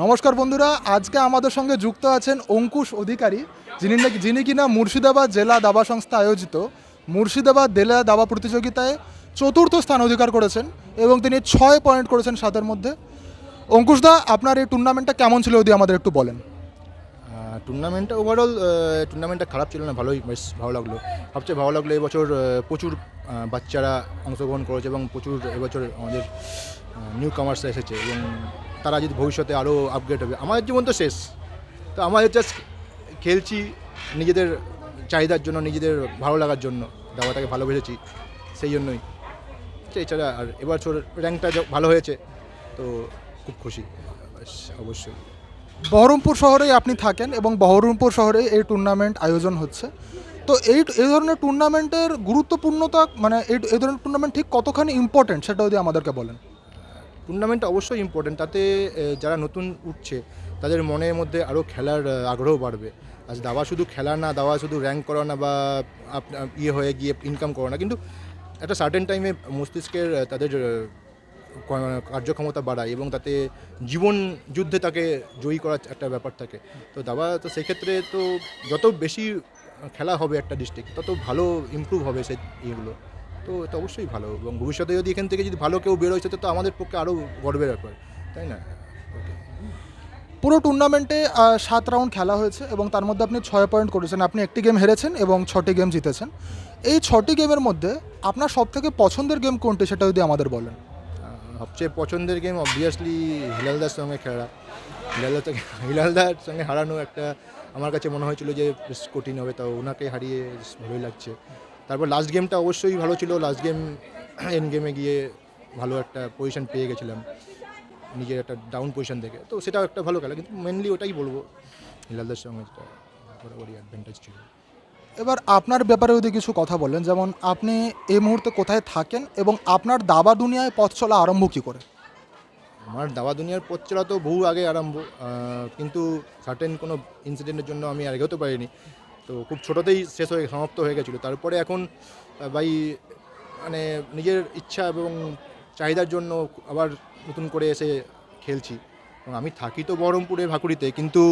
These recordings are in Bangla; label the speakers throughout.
Speaker 1: নমস্কার বন্ধুরা, আজকে আমাদের সঙ্গে যুক্ত আছেন অঙ্কুশ অধিকারী, যিনি নাকি যিনি কিনা মুর্শিদাবাদ জেলা দাবা সংস্থা আয়োজিত মুর্শিদাবাদ জেলা দাবা প্রতিযোগিতায় চতুর্থ স্থান অধিকার করেছেন এবং তিনি ছয় পয়েন্ট করেছেন সাতের মধ্যে। অঙ্কুশদা আপনার এই টুর্নামেন্টটা কেমন ছিল যদি আমাদের একটু বলেন?
Speaker 2: টুর্নামেন্টটা ওভারঅল টুর্নামেন্টটা খারাপ ছিল না, ভালোই, বেশ ভালো লাগল। সবচেয়ে ভালো লাগল এবছর প্রচুর বাচ্চারা অংশগ্রহণ করেছে এবং প্রচুর এবছর আমাদের নিউ কামার্স এসেছে এবং তারা যদি ভবিষ্যতে আরও আপগ্রেড হবে। আমাদের জীবন তো শেষ। তো আমাদের জাস্ট খেলছি নিজেদের চাহিদার জন্য, নিজেদের ভালো লাগার জন্য দাবাটাকে ভালোবেসেছি সেই জন্যই। এছাড়া আর এবছর র্যাঙ্কটা ভালো হয়েছে, তো খুব খুশি। অবশ্যই।
Speaker 1: বহরমপুর শহরেই আপনি থাকেন এবং বহরমপুর শহরে এই টুর্নামেন্ট আয়োজন হচ্ছে। তো এই এই ধরনের টুর্নামেন্টের গুরুত্বপূর্ণতা মানে এই এই ধরনের টুর্নামেন্ট ঠিক কতখানি ইম্পর্টেন্ট সেটা যদি আমাদেরকে বলেন।
Speaker 2: টুর্নামেন্ট অবশ্যই ইম্পর্টেন্ট তাতে যারা নতুন উঠছে, তাদের মনের মধ্যে আরও খেলার আগ্রহ বাড়বে। আজ দাবা শুধু খেলা না, দাবা শুধু র্যাঙ্ক করা না বা ইয়ে হয়ে গিয়ে ইনকাম করা না কিন্তু একটা সার্টেন টাইমে মস্তিষ্কের তাদের কার্যক্ষমতা বাড়ায় এবং তাতে জীবন যুদ্ধে তাকে জয়ী করার একটা ব্যাপার থাকে। তো দাবা, তো সেক্ষেত্রে তো যত বেশি খেলা হবে একটা ডিস্ট্রিক্ট তত ভালো ইমপ্রুভ হবে সেই ইয়েগুলো। তো এটা অবশ্যই ভালো। এবং ভবিষ্যতে যদি এখান থেকে যদি ভালো কেউ বেরোয়, সেটা তো আমাদের পক্ষে আরও গর্বের ব্যাপার, তাই না?
Speaker 1: পুরো টুর্নামেন্টে সাত রাউন্ড খেলা হয়েছে এবং তার মধ্যে আপনি ছয় পয়েন্ট করেছেন। আপনি একটি গেম হেরেছেন এবং ছটি গেম জিতেছেন। এই ছটি গেমের মধ্যে আপনার সবথেকে পছন্দের গেম কোনটি, সেটা যদি আমাদের বলেন?
Speaker 2: সবচেয়ে পছন্দের গেম অবভিয়াসলি হিলালদার সঙ্গে খেলা। হিলালদার থেকে হিলালদার সঙ্গে হারানো একটা আমার কাছে মনে হয়েছিল যে কঠিন হবে, তাও ওনাকে হারিয়ে ভালোই লাগছে। তারপর লাস্ট গেমটা অবশ্যই ভালো ছিল। লাস্ট গেম এন গেমে গিয়ে ভালো একটা পজিশন পেয়ে গেছিলাম। নিজের একটা ডাউন পজিশন থেকে। তো সেটাও একটা ভালো খেলা। কিন্তু মেনলি ওটাই বলব। হিলালদার সঙ্গে বরাবরই অ্যাডভান্টেজ ছিল।
Speaker 1: এবার আপনার ব্যাপারে যদি কিছু কথা বলেন যেমন আপনি এই মুহূর্তে কোথায় থাকেন এবং আপনার দাবা দুনিয়ায় পথ চলা আরম্ভ কী করে?
Speaker 2: আমার দাবা দুনিয়ার পথ চলা তো বহু আগে আরম্ভ। কিন্তু সার্টেন কোনো ইনসিডেন্টের জন্য আমি আর এগোতে পারিনি। তো খুব ছোটোতেই শেষ হয়ে, সমাপ্ত হয়ে গেছিল। তারপরে এখন ভাই মানে নিজের ইচ্ছা এবং চাহিদার জন্য আবার নতুন করে এসে খেলছি। এবং আমি থাকি তো বহরমপুরে ভাকুড়িতে, কিন্তু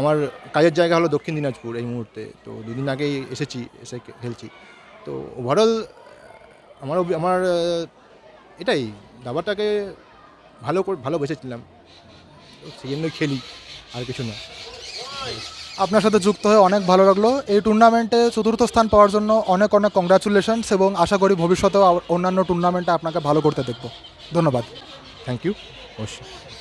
Speaker 2: আমার কাজের জায়গা হলো দক্ষিণ দিনাজপুর এই মুহূর্তে। তো দুদিন আগেই এসেছি, এসে খেলছি। তো ওভারঅল আমার আমার এটাই, দাবাটাকে ভালো করে ভালো বেসেছিলাম সেই জন্যই খেলি, আর কিছু না।
Speaker 1: আপনার সাথে যুক্ত হয়ে অনেক ভালো লাগল। এই টুর্নামেন্টে চতুর্থ স্থান পাওয়ার জন্য অনেক অনেক কংগ্রাচুলেশনস এবং আশা করি ভবিষ্যতেও অন্যান্য টুর্নামেন্টে আপনাকে ভালো করতে দেখব। ধন্যবাদ।
Speaker 2: থ্যাংক ইউ অবশ্যই।